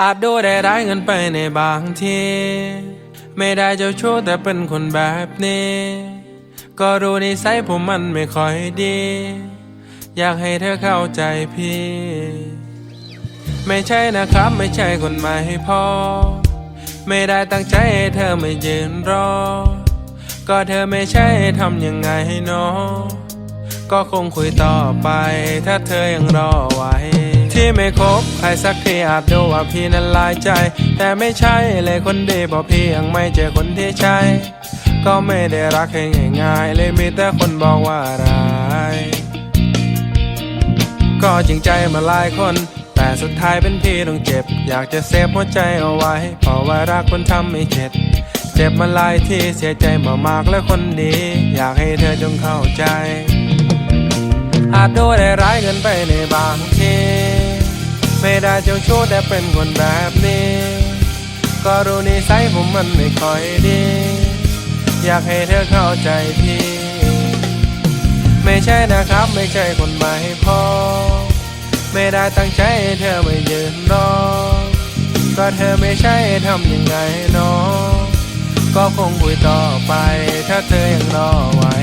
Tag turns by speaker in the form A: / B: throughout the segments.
A: อาจดูได้ร้ายเงินไปในบางที ไม่ได้เจ้าชู้แต่เป็นคนแบบนี้ ก็รู้นิสัยผมมันไม่ค่อยดี อยากให้เธอเข้าใจพี่ ไม่ใช่นะครับไม่ใช่คนใหมายพอ ไม่ได้ตั้งใจให้เธอไม่ยืนรอ ก็เธอไม่ใช่ทำยังไงเนาะก็คงคุยต่อไปถ้าเธอยังรอไว้ี่ไม่คบใครสักทีอาจดูว่าพี่นั้นลายใจ แต่ไม่ใช่เลยคนดีเพราะพี่ยังไม่เจอคนที่ใช่ ก็ไม่ได้รักให้ง่ายๆเลยมีแต่คนบอกว่าร้ายก็จริงใจมาหลายคน แต่สุดท้ายเป็นพี่ต้องเจ็บ อยากจะเซฟหัวใจเอาไว้ เพราะว่ารักคนทำไม่เจ็ดเจ็บมาหลายที่เสียใจมามากและคนดีอยากให้เธอจงเข้าใจ อาจดูได้ร้ายเกินไปในบางที ไม่ได้เจ้าชู้แต่เป็นคนแบบนี้ ก็รู้นิสัยผมมันไม่ค่อยดี อยากให้เธอเข้าใจพี่ ไม่ใช่นะครับไม่ใช่คนหมายพอ ไม่ได้ตั้งใจให้เธอไม่ยืนรอ ก็เธอไม่ใช่ทำยังไงเนาะก็คงคุยต่อไปถ้าเธอยังรอไว้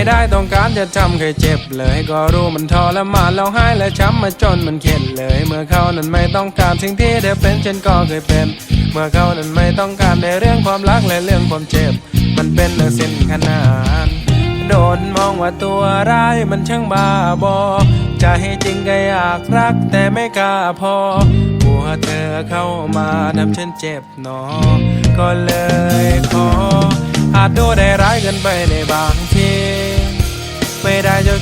A: ไม่ได้ต้องการจะทำใครเจ็บเลย ก็รู้มันทรมานแล้วหายและช้ำมาจนมันเข็ดเลย เมื่อเขานั้นไม่ต้องการสิ่งที่เธอเป็นฉันก็เคยเป็น เมื่อเขานั้นไม่ต้องการในเรื่องความรักและเรื่องความเจ็บ มันเป็นเรื่องสิ้นขนานโดนมองว่าตัวร้ายมันช่างบ้าบอจะให้จริงก็อยากรักแต่ไม่กล้าพอกลัวเธอเข้ามาทำฉันเจ็บหนอ ก็เลยขออาจดูได้ร้ายกินไปในบาง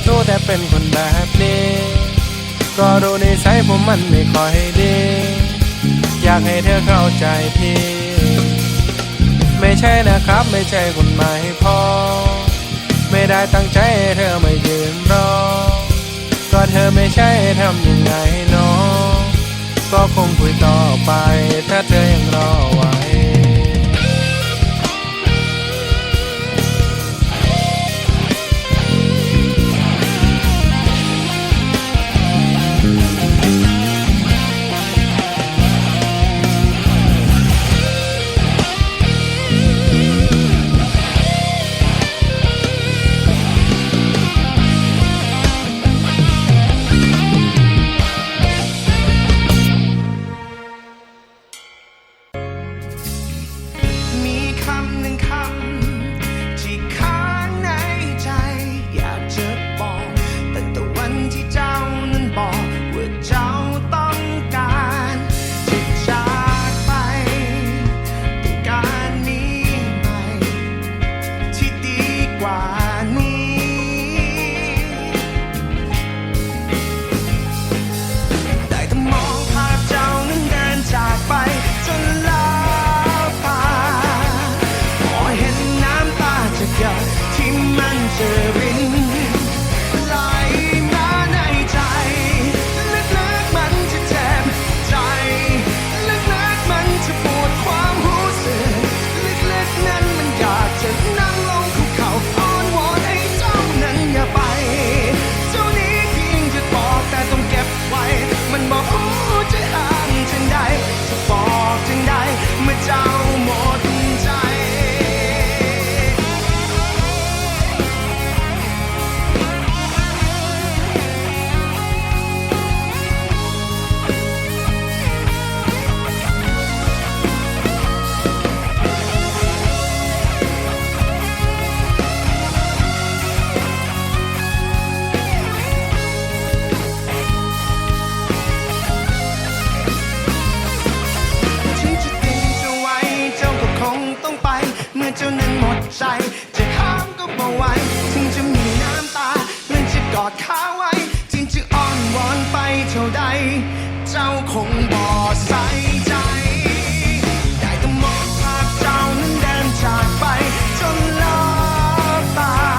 A: ชู้แต่เป็นคนแบบนี้ ก็รู้นิสัยผมมันไม่ค่อยดี อยากให้เธอเข้าใจพี่ ไม่ใช่นะครับไม่ใช่คนหมายพอ ไม่ได้ตั้งใจให้เธอไม่ยืนรอ ก็เธอไม่ใช่ทำยังไงเนาะก็คงคุยต่อไปถ้าเธอยังรอไว้ำ
B: หนึ่งคำที่ค้างในใจ อยากจะบอก แต่แต่วันที่เจ้านั้นบอกว่าเจ้าต้องการจะจากไปต้องการนี้ไหมที่ดีกว่า จ้านั่งหมดใจ จะข้ามก็บอไหวถึงจะมีน้ำตาและจะกอดขาไว้ถึงจะอ่อนวอนไปเท่าใด เจ้าคง